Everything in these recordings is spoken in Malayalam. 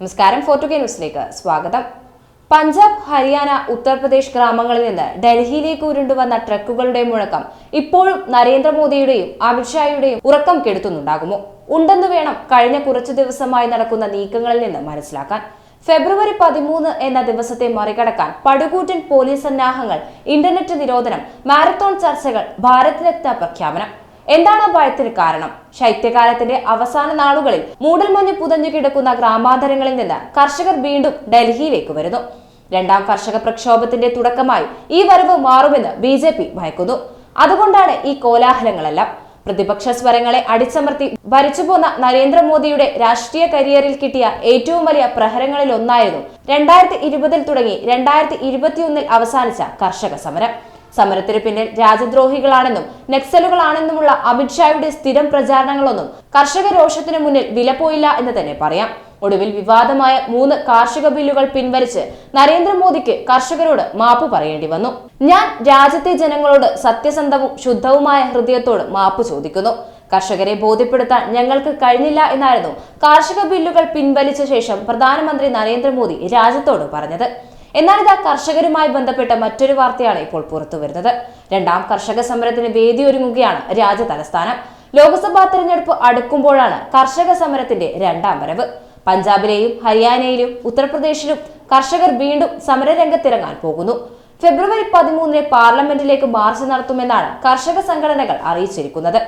നമസ്കാരം ഫോർട്ടുഗേ ന്യൂസിലേക്ക് സ്വാഗതം. പഞ്ചാബ് ഹരിയാന ഉത്തർപ്രദേശ് ഗ്രാമങ്ങളിൽ നിന്ന് ഡൽഹിയിലേക്ക് ഉരുണ്ടുവന്ന ട്രക്കുകളുടെ മുഴക്കം ഇപ്പോഴും നരേന്ദ്രമോദിയുടെയും അമിത്ഷായുടെയും ഉറക്കം കെടുത്തുന്നുണ്ടാകുമോ? ഉണ്ടെന്ന് വേണം കഴിഞ്ഞ കുറച്ചു ദിവസമായി നടക്കുന്ന നീക്കങ്ങളിൽ നിന്ന് മനസ്സിലാക്കാൻ. ഫെബ്രുവരി പതിമൂന്ന് എന്ന ദിവസത്തെ മറികടക്കാൻ പടുകൂറ്റൻ പോലീസ് സന്നാഹങ്ങൾ ഇന്റർനെറ്റ് നിരോധനം മാരത്തോൺ ചർച്ചകൾ ഭാരത് രത്ന പ്രഖ്യാപനം. എന്താണ് ഭയത്തിന് കാരണം? ശൈത്യകാലത്തിന്റെ അവസാന നാളുകളിൽ മൂടൽമഞ്ഞ് പുതഞ്ഞു കിടക്കുന്ന ഗ്രാമാന്തരങ്ങളിൽ നിന്ന് കർഷകർ വീണ്ടും ഡൽഹിയിലേക്ക് വരുന്നു. രണ്ടാം കർഷക പ്രക്ഷോഭത്തിന്റെ തുടക്കമായി ഈ വരവ് മാറുമെന്ന് ബി ജെ പി ഭയക്കുന്നു. അതുകൊണ്ടാണ് ഈ കോലാഹലങ്ങളെല്ലാം. പ്രതിപക്ഷ സ്വരങ്ങളെ അടിച്ചമർത്തി ഭരിച്ചുപോന്ന നരേന്ദ്രമോദിയുടെ രാഷ്ട്രീയ കരിയറിൽ കിട്ടിയ ഏറ്റവും വലിയ പ്രഹരങ്ങളിൽ ഒന്നായിരുന്നു രണ്ടായിരത്തി ഇരുപതിൽ തുടങ്ങി രണ്ടായിരത്തി ഇരുപത്തിയൊന്നിൽ അവസാനിച്ച കർഷക സമരം. സമരത്തിന് പിന്നിൽ രാജ്യദ്രോഹികളാണെന്നും നക്സലുകളാണെന്നുമുള്ള അമിത്ഷായുടെ സ്ഥിരം പ്രചാരണങ്ങളൊന്നും കർഷക രോഷത്തിന് മുന്നിൽ വില പോയില്ല എന്ന് തന്നെ പറയാം. ഒടുവിൽ വിവാദമായ മൂന്ന് കാർഷിക ബില്ലുകൾ പിൻവലിച്ച് നരേന്ദ്രമോദിക്ക് കർഷകരോട് മാപ്പ് പറയേണ്ടി വന്നു. ഞാൻ രാജ്യത്തെ ജനങ്ങളോട് സത്യസന്ധവും ശുദ്ധവുമായ ഹൃദയത്തോട് മാപ്പ് ചോദിക്കുന്നു. കർഷകരെ ബോധ്യപ്പെടുത്താൻ ഞങ്ങൾക്ക് കഴിഞ്ഞില്ല എന്നായിരുന്നു കാർഷിക ബില്ലുകൾ പിൻവലിച്ച ശേഷം പ്രധാനമന്ത്രി നരേന്ദ്രമോദി രാജ്യത്തോട് പറഞ്ഞത്. എന്നാൽ ഇതാ കർഷകരുമായി ബന്ധപ്പെട്ട മറ്റൊരു വാർത്തയാണ് ഇപ്പോൾ പുറത്തു വരുന്നത്. രണ്ടാം കർഷക സമരത്തിന് വേദിയൊരുങ്ങുകയാണ് രാജ്യ തലസ്ഥാനം. ലോക്സഭാ തെരഞ്ഞെടുപ്പ് അടുക്കുമ്പോഴാണ് കർഷക സമരത്തിന്റെ രണ്ടാം വരവ്. പഞ്ചാബിലെയും ഹരിയാനയിലും ഉത്തർപ്രദേശിലും കർഷകർ വീണ്ടും സമരരംഗത്തിറങ്ങാൻ പോകുന്നു. ഫെബ്രുവരി പതിമൂന്നിന് പാർലമെന്റിലേക്ക് മാർച്ച് നടത്തുമെന്നാണ് കർഷക സംഘടനകൾ അറിയിച്ചിരിക്കുന്നത്.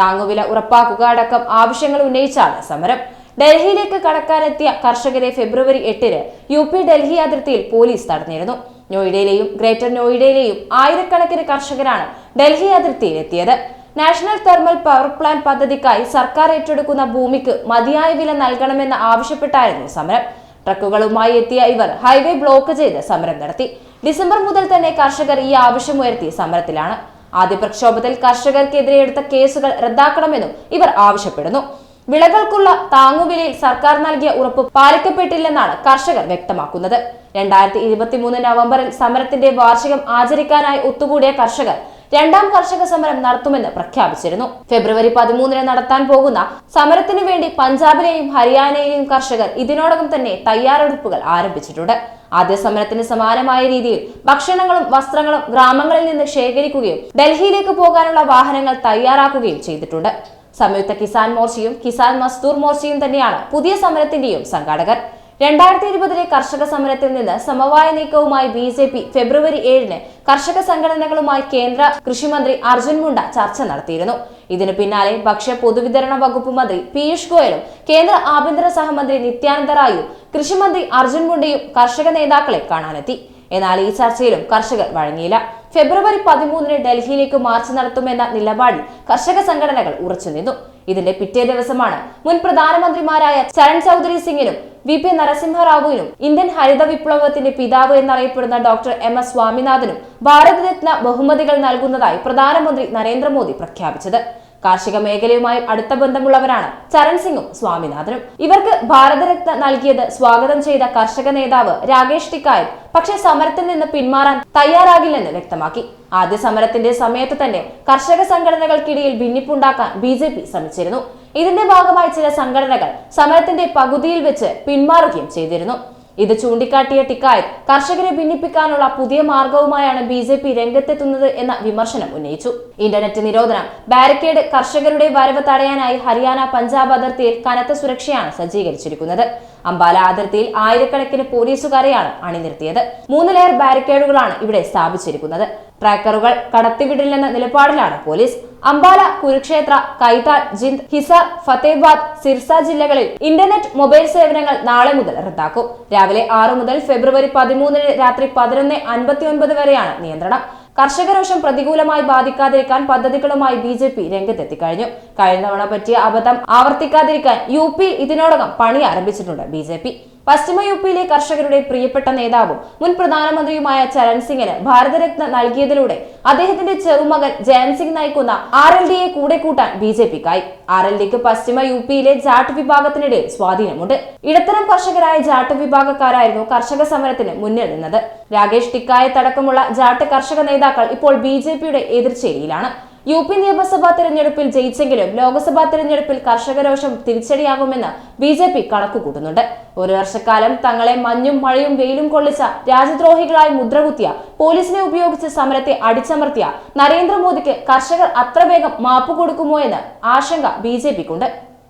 താങ്ങുവില ഉറപ്പാക്കുക അടക്കം ആവശ്യങ്ങൾ ഉന്നയിച്ചാണ് സമരം. ഡൽഹിയിലേക്ക് കടക്കാനെത്തിയ കർഷകരെ ഫെബ്രുവരി എട്ടിന് യു പി ഡൽഹി അതിർത്തിയിൽ പോലീസ് തടഞ്ഞിരുന്നു. നോയിഡയിലെയും ഗ്രേറ്റർ നോയിഡയിലെയും ആയിരക്കണക്കിന് കർഷകരാണ് ഡൽഹി അതിർത്തിയിൽ എത്തിയത് നാഷണൽ തെർമൽ പവർ പ്ലാന്റ് പദ്ധതിക്കായി സർക്കാർ ഏറ്റെടുക്കുന്ന ഭൂമിക്ക് മതിയായ വില നൽകണമെന്ന് ആവശ്യപ്പെട്ടായിരുന്നു സമരം. ട്രക്കുകളുമായി എത്തിയ ഇവർ ഹൈവേ ബ്ലോക്ക് ചെയ്ത് സമരം നടത്തി. ഡിസംബർ മുതൽ തന്നെ കർഷകർ ഈ ആവശ്യമുയർത്തി സമരത്തിലാണ്. ആദ്യ പ്രക്ഷോഭത്തിൽ കർഷകർക്കെതിരെ എടുത്ത കേസുകൾ റദ്ദാക്കണമെന്നും ഇവർ ആവശ്യപ്പെടുന്നു. വിളകൾക്കുള്ള താങ്ങുവിലയിൽ സർക്കാർ നൽകിയ ഉറപ്പ് പാലിക്കപ്പെട്ടില്ലെന്നാണ് കർഷകർ വ്യക്തമാക്കുന്നത്. രണ്ടായിരത്തി ഇരുപത്തി മൂന്ന് നവംബറിൽ സമരത്തിന്റെ വാർഷികം ആചരിക്കാനായി ഒത്തുകൂടിയ കർഷകർ രണ്ടാം കർഷക സമരം നടത്തുമെന്ന് പ്രഖ്യാപിച്ചിരുന്നു. ഫെബ്രുവരി പതിമൂന്നിന് നടത്താൻ പോകുന്ന സമരത്തിനു വേണ്ടി പഞ്ചാബിലെയും ഹരിയാനയിലെയും കർഷകർ ഇതിനോടകം തന്നെ തയ്യാറെടുപ്പുകൾ ആരംഭിച്ചിട്ടുണ്ട്. ആദ്യ സമരത്തിന് സമാനമായ രീതിയിൽ ഭക്ഷണങ്ങളും വസ്ത്രങ്ങളും ഗ്രാമങ്ങളിൽ നിന്ന് ശേഖരിക്കുകയും ഡൽഹിയിലേക്ക് പോകാനുള്ള വാഹനങ്ങൾ തയ്യാറാക്കുകയും ചെയ്തിട്ടുണ്ട്. സംയുക്ത കിസാൻ മോർച്ചയും കിസാൻ മസ്ദൂർ മോർച്ചയും തന്നെയാണ് പുതിയ സമരത്തിന്റെയും സംഘാടകർ. രണ്ടായിരത്തി ഇരുപതിലെ കർഷക സമരത്തിൽ നിന്ന് സമവായ നീക്കവുമായി ബി ജെ പി ഫെബ്രുവരി ഏഴിന് കർഷക സംഘടനകളുമായി കേന്ദ്ര കൃഷിമന്ത്രി അർജുൻ മുണ്ട ചർച്ച നടത്തിയിരുന്നു. ഇതിനു പിന്നാലെ ഭക്ഷ്യ പൊതുവിതരണ വകുപ്പ് മന്ത്രി പീയൂഷ് ഗോയലും കേന്ദ്ര ആഭ്യന്തര സഹമന്ത്രി നിത്യാനന്ദ റായും കൃഷിമന്ത്രി അർജുൻ മുണ്ടയും കർഷക നേതാക്കളെ കാണാനെത്തി. എന്നാൽ ഈ ചർച്ചയിലും കർഷകർ വഴങ്ങിയില്ല. ഫെബ്രുവരി പതിമൂന്നിന് ഡൽഹിയിലേക്ക് മാർച്ച് നടത്തുമെന്ന നിലപാടിൽ കർഷക സംഘടനകൾ ഉറച്ചുനിന്നു ഇതിന്റെ പിറ്റേ ദിവസമാണ് മുൻ പ്രധാനമന്ത്രിമാരായ ചരൺ ചൗധരി സിംഗിനും വി പി നരസിംഹറാവുവിനും ഇന്ത്യൻ ഹരിത വിപ്ലവത്തിന്റെ പിതാവ് എന്നറിയപ്പെടുന്ന ഡോക്ടർ എം എസ് സ്വാമിനാഥനും ഭാരതരത്ന ബഹുമതികൾ നൽകുന്നതായി പ്രധാനമന്ത്രി നരേന്ദ്രമോദി പ്രഖ്യാപിച്ചത്. കാർഷിക മേഖലയുമായി അടുത്ത ബന്ധമുള്ളവരാണ് ചരൺ സിംഗും സ്വാമിനാഥനും. ഇവർക്ക് ഭാരതരത്ന നൽകിയത് സ്വാഗതം ചെയ്ത കർഷക നേതാവ് രാകേഷ് ടിക്കായൻ പക്ഷേ സമരത്തിൽ നിന്ന് പിന്മാറാൻ തയ്യാറാകില്ലെന്ന് വ്യക്തമാക്കി. ആദ്യ സമരത്തിന്റെ സമയത്ത് തന്നെ കർഷക സംഘടനകൾക്കിടയിൽ ഭിന്നിപ്പുണ്ടാക്കാൻ ബി ജെ പി ശ്രമിച്ചിരുന്നു. ഇതിന്റെ ഭാഗമായി ചില സംഘടനകൾ സമരത്തിന്റെ പകുതിയിൽ വെച്ച് പിന്മാറുകയും ചെയ്തിരുന്നു. ഇത് ചൂണ്ടിക്കാട്ടിയ ടിക്കായത്ത് കർഷകരെ ഭിന്നിപ്പിക്കാനുള്ള പുതിയ മാർഗവുമായാണ് ബി ജെ പി രംഗത്തെത്തുന്നത് എന്ന വിമർശനം ഉന്നയിച്ചു. ഇന്റർനെറ്റ് നിരോധനം ബാരിക്കേഡ് കർഷകരുടെ വരവ് തടയാനായി ഹരിയാന പഞ്ചാബ് അതിർത്തിയിൽ കനത്ത സുരക്ഷയാണ് സജ്ജീകരിച്ചിരിക്കുന്നത്. അംബാല അതിർത്തിയിൽ ആയിരക്കണക്കിന് പോലീസുകാരെയാണ് അണിനിർത്തിയത് മൂന്ന് ലെയർ ബാരിക്കേഡുകളാണ് ഇവിടെ സ്ഥാപിച്ചിരിക്കുന്നത്. ട്രാക്കറുകൾ കടത്തിവിടില്ലെന്ന നിലപാടിലാണ് പോലീസ്. അംബാല കുരുക്ഷേത്ര കൈതാൽ ജിന്ദ് ഹിസാർ ഫത്തേബാദ് സിർസ ജില്ലകളിൽ ഇന്റർനെറ്റ് മൊബൈൽ സേവനങ്ങൾ നാളെ മുതൽ റദ്ദാക്കും. രാവിലെ ആറ് മുതൽ ഫെബ്രുവരി പതിമൂന്നിന് രാത്രി പതിനൊന്ന് അൻപത്തിയൊൻപത് വരെയാണ് നിയന്ത്രണം. കർഷകരോഷം പ്രതികൂലമായി ബാധിക്കാതിരിക്കാൻ പദ്ധതികളുമായി ബി ജെ പി രംഗത്തെത്തിക്കഴിഞ്ഞു. കഴിഞ്ഞ തവണ പറ്റിയ അബദ്ധം ആവർത്തിക്കാതിരിക്കാൻ യു പി ഇതിനോടകം പണി ആരംഭിച്ചിട്ടുണ്ട് ബി ജെ പി. പശ്ചിമ യു പിയിലെ കർഷകരുടെ പ്രിയപ്പെട്ട നേതാവും മുൻ പ്രധാനമന്ത്രിയുമായ ചരൺ സിംഗിന് ഭാരതരത്ന നൽകിയതിലൂടെ അദ്ദേഹത്തിന്റെ ചെറുമകൻ ജയൻ സിംഗ് നയിക്കുന്ന ആർ എൽ ഡിയെ കൂടെ കൂട്ടാൻ ബി ജെ പിക്കായി. ആർ എൽ ഡിക്ക് പശ്ചിമ യു പിയിലെ ജാട്ട് വിഭാഗത്തിനിടയിൽ സ്വാധീനമുണ്ട്. ഇടത്തരം കർഷകരായ ജാട്ട് വിഭാഗക്കാരായിരുന്നു കർഷക സമരത്തിന് മുന്നിൽ നിന്നത്. രാകേഷ് ടിക്കായത്തടക്കമുള്ള ജാട്ട് കർഷക നേതാക്കൾ ഇപ്പോൾ ബി ജെ പിയുടെ എതിർചേരിയിലാണ്. യു പി നിയമസഭാ തെരഞ്ഞെടുപ്പിൽ ജയിച്ചെങ്കിലും ലോക്സഭാ തെരഞ്ഞെടുപ്പിൽ കർഷകരോഷം തിരിച്ചടിയാകുമെന്ന് ബി ജെ പി കണക്കുകൂട്ടുന്നുണ്ട്. ഒരു വർഷക്കാലം തങ്ങളെ മഞ്ഞും മഴയും വെയിലും കൊള്ളിച്ച രാജ്യദ്രോഹികളായി മുദ്രകുത്തിയ പോലീസിനെ ഉപയോഗിച്ച് സമരത്തെ അടിച്ചമർത്തിയ നരേന്ദ്രമോദിക്ക് കർഷകർ അത്ര വേഗം മാപ്പ് കൊടുക്കുമോ എന്ന് ആശങ്ക ബി ജെ പിക്കുണ്ട്.